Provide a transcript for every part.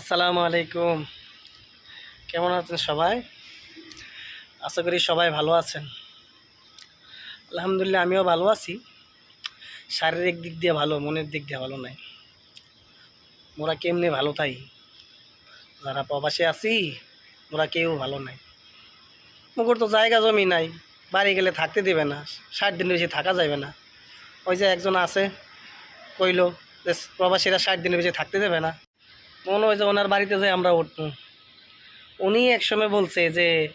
আসসালামু আলাইকুম। কেমন আছেন সবাই? আশা করি সবাই ভালো আছেন। আলহামদুলিল্লাহ আমিও ভালো আছি। শারীরিক দিক দিয়ে ভালো, মনের দিক দিয়ে ভালো নাই। মোরা কেমনি ভালো তাই? যারা প্রবাসে আছি, মোরা কেউ ভালো নাই। মুখর তো জায়গা জমি নাই, বাড়ি গেলে থাকতে দেবে না, ষাট দিন বেশি থাকা যাবে না। ওই যে একজন আছে, কইলো প্রবাসীরা ষাট দিনের বেশি থাকতে দেবে না। মনে হয় যে ওনার বাড়িতে যাই আমরা উঠবো। উনি একসময় বলছে যে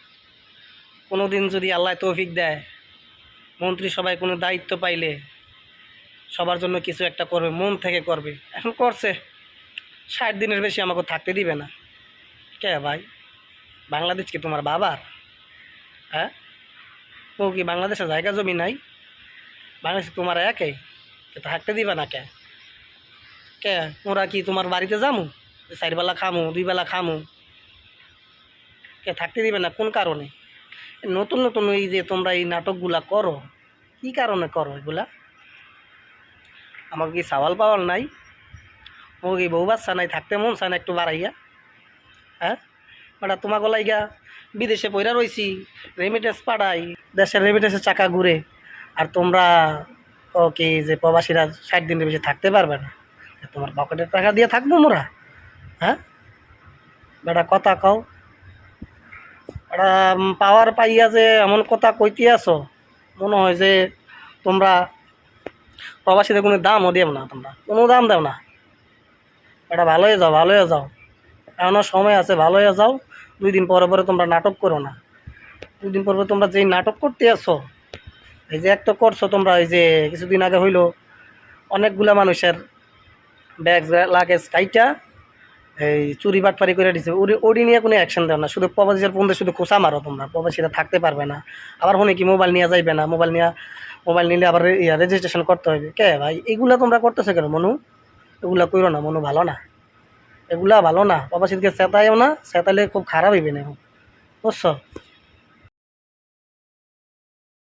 কোনো দিন যদি আল্লাহ তৌফিক দেয়, মন্ত্রী সবাই কোনো দায়িত্ব পাইলে সবার জন্য কিছু একটা করবে, মন থেকে করবে। এখন করছে। ষাট দিনের বেশি আমাকে থাকতে দিবে না। কে ভাই? বাংলাদেশ কি তোমার বাবার? হ্যাঁ? ও কি বাংলাদেশে জায়গা জমি নাই? বাংলাদেশ তোমার একে? থাকতে দিবে না কে? কে? ওরা কি তোমার বাড়িতে যামু? চারবেলা খামু দুই বেলা খামু। কে থাকতে দিবে না, কোন কারণে নতুন নতুন এই যে তোমরা এই নাটকগুলা করো, কি কারণে করো এগুলা? আমাকে কি সাওয়াল পাওয়াল নাই? ও কি বউ বাচ্চা নাই, থাকতে মন চায় না একটু বাড়াইয়া? হ্যাঁ? মানে তোমার গলাই গা বিদেশে পয়রা রইছি, রেমিটেন্স পাঠাই, দেশের রেমিটেন্সের চাকা ঘুরে, আর তোমরা ও কি যে প্রবাসীরা ষাট দিনের বেশি থাকতে পারবে না? তোমার পকেটের টাকা দিয়ে থাকব মোরা? হ্যাঁ? বেটা কথা কও। এটা পাওয়ার পাইয়া যে এমন কথা কইতে আছো, মনে হয় যে তোমরা প্রবাসীদের কোনো দামও দেব না তোমরা, কোনো দাম দেও না। এটা ভালো হয়ে যাও ভালো হয়ে যাও। এখনও সময় আছে ভালো হয়ে যাও। দুই দিন পরে পরে তোমরা নাটক করো না। দুই দিন পরে তোমরা যেই নাটক করতে আছো, এই যে একটা করছ তোমরা, এই যে কিছুদিন আগে হইল, অনেকগুলা মানুষের ব্যাগ লাগেজ কাইটা এই চুরি বাটপারি করে দিছে। ওরি ওরি নিয়ে কোনো অ্যাকশন দেও না। শুধু প্রবাসীর ফোন শুধু খোসা মারো তোমরা। প্রবাসীরা থাকতে পারবে না। আবার হনে কি মোবাইল নিয়ে যাইবে না? মোবাইল নিয়ে মোবাইল নিলে আবার ইয়া রেজিস্ট্রেশন করতে হবে কে ভাই? এগুলো তোমরা করতেছো কেন মনু? এগুলা করো না মনু, ভালো না। এগুলা ভালো না। প্রবাসীদেরকে চেতাইও না। চেতাইলে খুব খারাপ হইবে না বুঝছ?